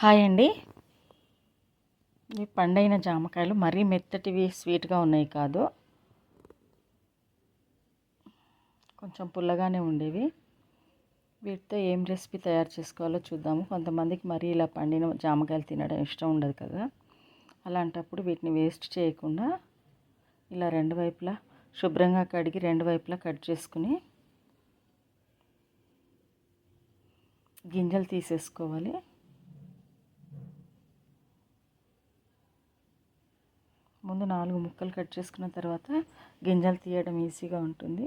Hi అండి. ఈ పండైన జామకాయలు మరీ మెత్తటివి స్వీట్గా ఉన్నాయి కాదు. కొంచెం పుల్లగానే ఉండేవి. వీటితో ఏం రెసిపీ తయారు చేసుకోవాలో చూద్దాము. కొంతమందికి మరీ ఇలా పండిన జామకాయలు తినడం ఇష్టం ఉండదు కదా. అలాంటప్పుడు వీటిని వేస్ట్ చేయకుండా ఇలా రెండు వైపులా శుభ్రంగా కడిగి రెండు వైపులా కట్ చేసుకుని గింజలు తీసేసుకోవాలి. ముందు నాలుగు ముక్కలు కట్ చేసుకున్న తర్వాత గింజలు తీయడం ఈజీగా ఉంటుంది.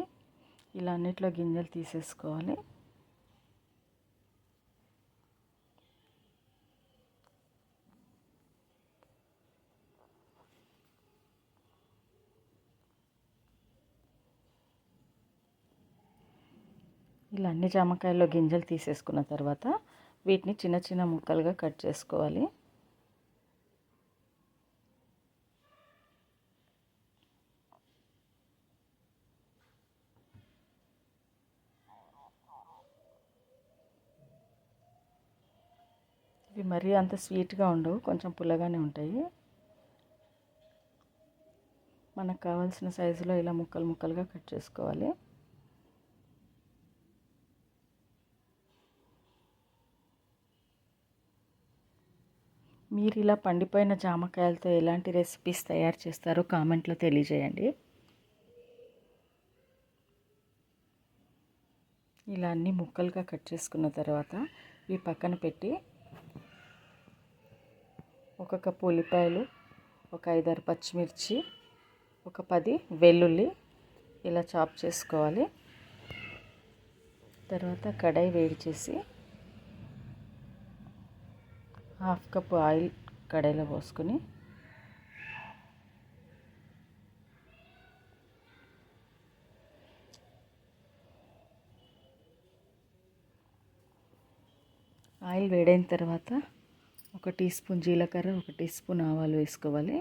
ఇలా అన్నిట్లో గింజలు తీసేసుకోవాలి. ఇలా అన్ని జామకాయల్లో గింజలు తీసేసుకున్న తర్వాత వీటిని చిన్న చిన్న ముక్కలుగా కట్ చేసుకోవాలి. ఇవి మరీ అంత స్వీట్గా ఉండవు కొంచెం పుల్లగానే ఉంటాయి. మనకు కావాల్సిన సైజులో ఇలా ముక్కలు ముక్కలుగా కట్ చేసుకోవాలి. మీరు ఇలా పండిపోయిన జామకాయలతో ఎలాంటి రెసిపీస్ తయారు చేస్తారో కామెంట్లో తెలియజేయండి. ఇలా అన్ని ముక్కలుగా కట్ చేసుకున్న తర్వాత ఇవి పక్కన పెట్టి ఒక కప్పు ఉల్లిపాయలు ఒక ఐదారు పచ్చిమిర్చి ఒక పది వెల్లుల్లి. ఇలా చాప్ చేసుకోవాలి. తర్వాత కడాయి వేడి చేసి హాఫ్ కప్ ఆయిల్ కడాయిలో పోసుకొని ఆయిల్ వేడైన తర్వాత ఒక టీ స్పూన్ జీలకర్ర ఒక టీ స్పూన్ ఆవాలు వేసుకోవాలి.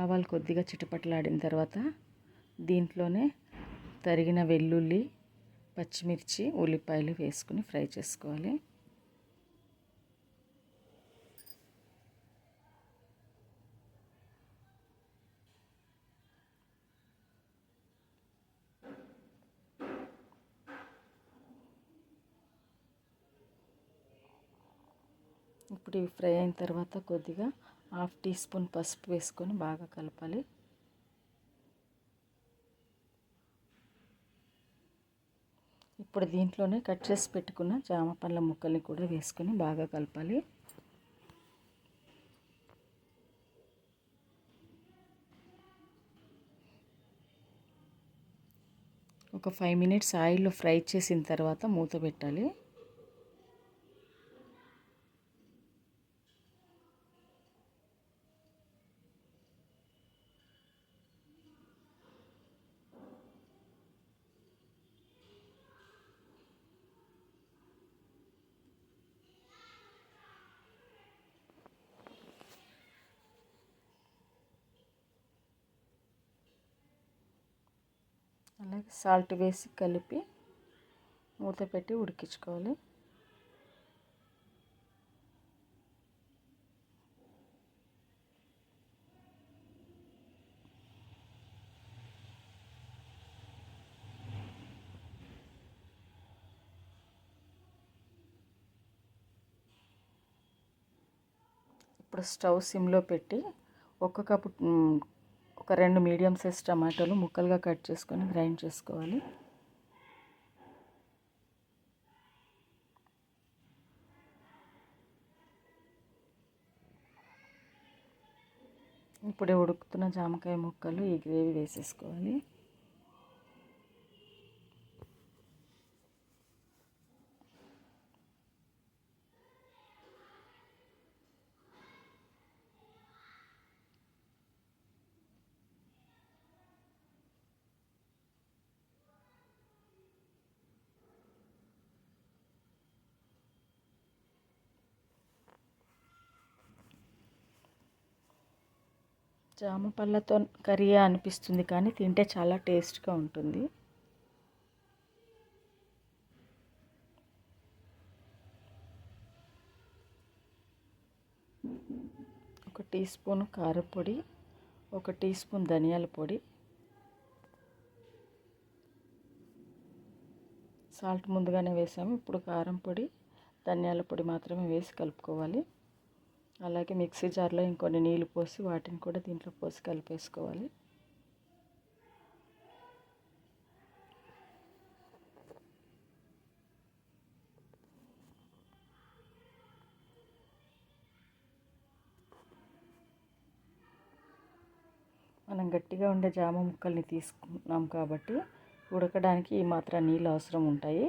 ఆవాలు కొద్దిగా చిటపట్లాడిన తర్వాత దీంట్లోనే తరిగిన వెల్లుల్లి పచ్చిమిర్చి ఉల్లిపాయలు వేసుకుని ఫ్రై చేసుకోవాలి. ఇప్పుడు ఇవి ఫ్రై అయిన తర్వాత కొద్దిగా హాఫ్ టీ స్పూన్ పసుపు వేసుకొని బాగా కలపాలి. ఇప్పుడు దీంట్లోనే కట్ చేసి పెట్టుకున్న జామ పండ్ల ముక్కల్ని కూడా వేసుకొని బాగా కలపాలి. ఒక ఫైవ్ మినిట్స్ ఆయిల్లో ఫ్రై చేసిన తర్వాత మూత పెట్టాలి. అలాగే సాల్ట్ వేసి కలిపి మూత పెట్టి ఉడికించుకోవాలి. ఇప్పుడు స్టవ్ సిమ్లో పెట్టి ఒక కప్పు ఒక రెండు మీడియం సైజ్ టమాటోలు ముక్కలుగా కట్ చేసుకొని గ్రైండ్ చేసుకోవాలి. ఇప్పుడే ఉడుకుతున్న జామకాయ ముక్కలు ఈ గ్రేవీ వేసేసుకోవాలి. జామ పళ్ళతో కర్రీ అనిపిస్తుంది కానీ తింటే చాలా టేస్ట్గా ఉంటుంది. ఒక టీ స్పూన్ కారపొడి ఒక టీ స్పూన్ ధనియాల పొడి సాల్ట్ ముందుగానే వేసాము. ఇప్పుడు కారం పొడి ధనియాల పొడి మాత్రమే వేసి కలుపుకోవాలి. అలాగే మిక్సీ జార్లో ఇంకొన్ని నీళ్ళు పోసి వాటిని కూడా దీంట్లో పోసి కలిపేసుకోవాలి. మనం గట్టిగా ఉండే జామ ముక్కల్ని తీసుకున్నాం కాబట్టి ఉడకడానికి ఈ మాత్రం నీళ్ళు అవసరం ఉంటాయి.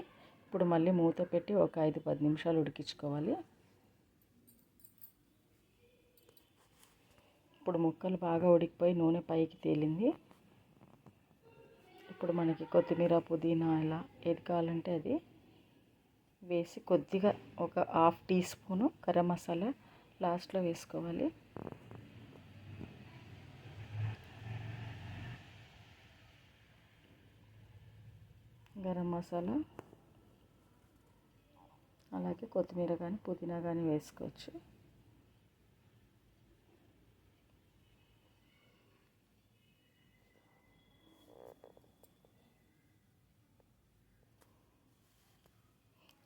ఇప్పుడు మళ్ళీ మూత పెట్టి ఒక ఐదు పది నిమిషాలు ఉడికించుకోవాలి. ఇప్పుడు ముక్కలు బాగా ఉడికిపోయి నూనె పైకి తేలింది. ఇప్పుడు మనకి కొత్తిమీర పుదీనా ఇలా ఏది కావాలంటే అది వేసి కొద్దిగా ఒక half teaspoon garam masala లాస్ట్లో వేసుకోవాలి. గరం మసాలా అలాగే కొత్తిమీర కానీ పుదీనా కానీ వేసుకోవచ్చు.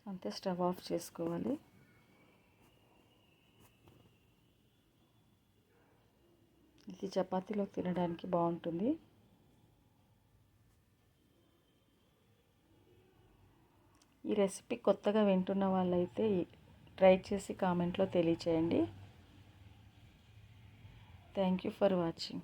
అంతే స్టవ్ ఆఫ్ చేసుకోవాలి. ఇది చపాతీలో తినడానికి బాగుంటుంది. ఈ రెసిపీ కొత్తగా వింటున్న వాళ్ళైతే ట్రై చేసి కామెంట్లో తెలియచేయండి. Thank you for watching